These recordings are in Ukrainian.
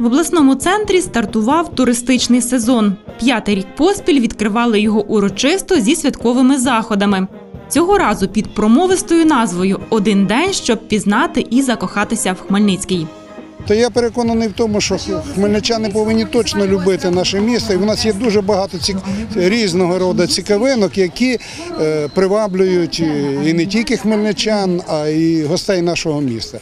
В обласному центрі стартував туристичний сезон. П'ятий рік поспіль відкривали його урочисто зі святковими заходами. Цього разу під промовистою назвою Один день, щоб пізнати і закохатися в Хмельницький. То я переконаний в тому, що хмельничани повинні точно любити наше місто. І в нас є дуже багато цік... різного роду цікавинок, які е, приваблюють і не тільки хмельничан, а й гостей нашого міста.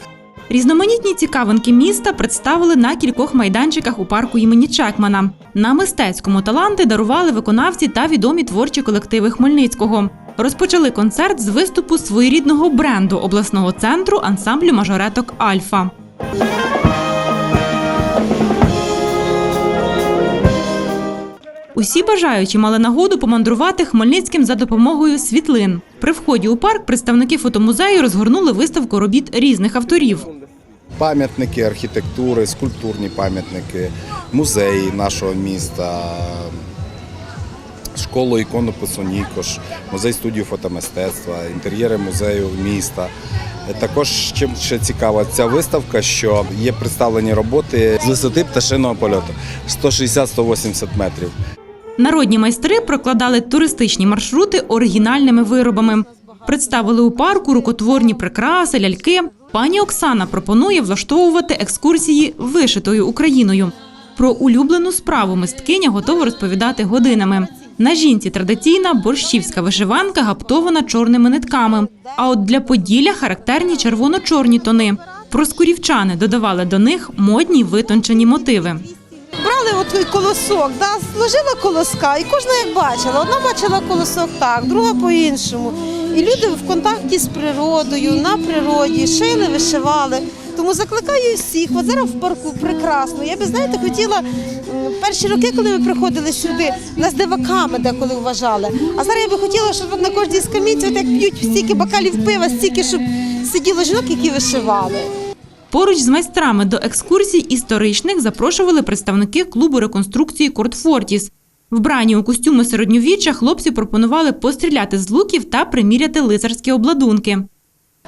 Різноманітні цікавинки міста представили на кількох майданчиках у парку імені Чекмана. На мистецькому таланти дарували виконавці та відомі творчі колективи Хмельницького. Розпочали концерт з виступу своєрідного бренду обласного центру ансамблю мажореток Альфа. Усі бажаючі мали нагоду помандрувати Хмельницьким за допомогою світлин. При вході у парк представники фотомузею розгорнули виставку робіт різних авторів. Пам'ятники архітектури, скульптурні пам'ятники, музеї нашого міста, школу іконопису Нікош, музей студію фотомистецтва, інтер'єри музею міста. Також чим ще цікава ця виставка, що є представлені роботи з висоти пташиного польоту 160-180 метрів. Народні майстри прокладали туристичні маршрути оригінальними виробами. Представили у парку рукотворні прикраси, ляльки. Пані Оксана пропонує влаштовувати екскурсії вишитою Україною. Про улюблену справу мисткиня готова розповідати годинами. На жінці традиційна борщівська вишиванка гаптована чорними нитками. А от для Поділля характерні червоно-чорні тони. Проскурівчани додавали до них модні витончені мотиви. Брали от той колосок, да, сложила колоска, і кожна як бачила. Одна бачила колосок так, друга по-іншому. І люди в контакті з природою, на природі, шили, вишивали. Тому закликаю всіх, от зараз в парку прекрасно. Я би, знаєте, хотіла перші роки, коли ми приходили сюди, нас диваками деколи вважали. А зараз я би хотіла, щоб на кожній скам'янці, от як п'ють стільки бокалів пива, стільки, щоб сиділо жінок, які вишивали. Поруч з майстрами до екскурсій історичних запрошували представники клубу реконструкції Корт Фортіс. Вбрані у костюми середньовіччя хлопці пропонували постріляти з луків та приміряти лицарські обладунки.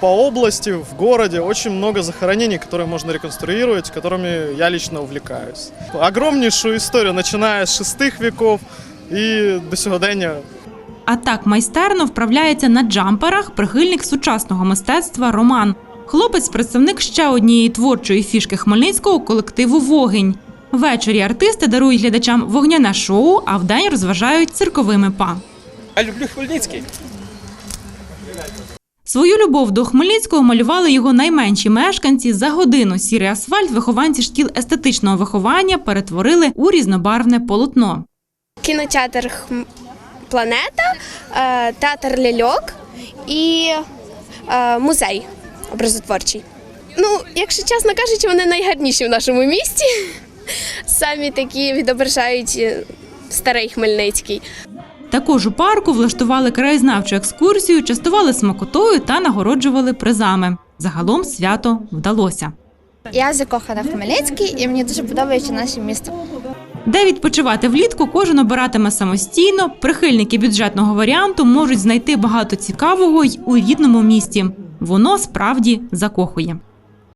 По области, в городе очень много захоронений, которые можно реконструировать, которыми я лично увлекаюсь. Огромнейшую историю, начиная с шестых веков и до сьогодення. А так майстерно вправляється на джамперах прихильник сучасного мистецтва Роман. Хлопець представник ще однієї творчої фішки хмельницького колективу Вогень. Ввечері артисти дарують глядачам вогняне шоу, а вдень розважають цирковими па. Я люблю Хмельницький. Свою любов до Хмельницького малювали його найменші мешканці. За годину сірий асфальт вихованці шкіл естетичного виховання перетворили у різнобарвне полотно. кінотеатр «Хм- Планета, е, театр ляльок і е, музей образотворчий. Ну, якщо чесно кажучи, вони найгарніші в нашому місті. Самі такі відображають е, старий Хмельницький. Також у парку влаштували краєзнавчу екскурсію, частували смакотою та нагороджували призами. Загалом свято вдалося. Я закохана в Хмельницький і мені дуже подобається наше місто. Де відпочивати влітку, кожен обиратиме самостійно. Прихильники бюджетного варіанту можуть знайти багато цікавого й у рідному місті. Воно справді закохує.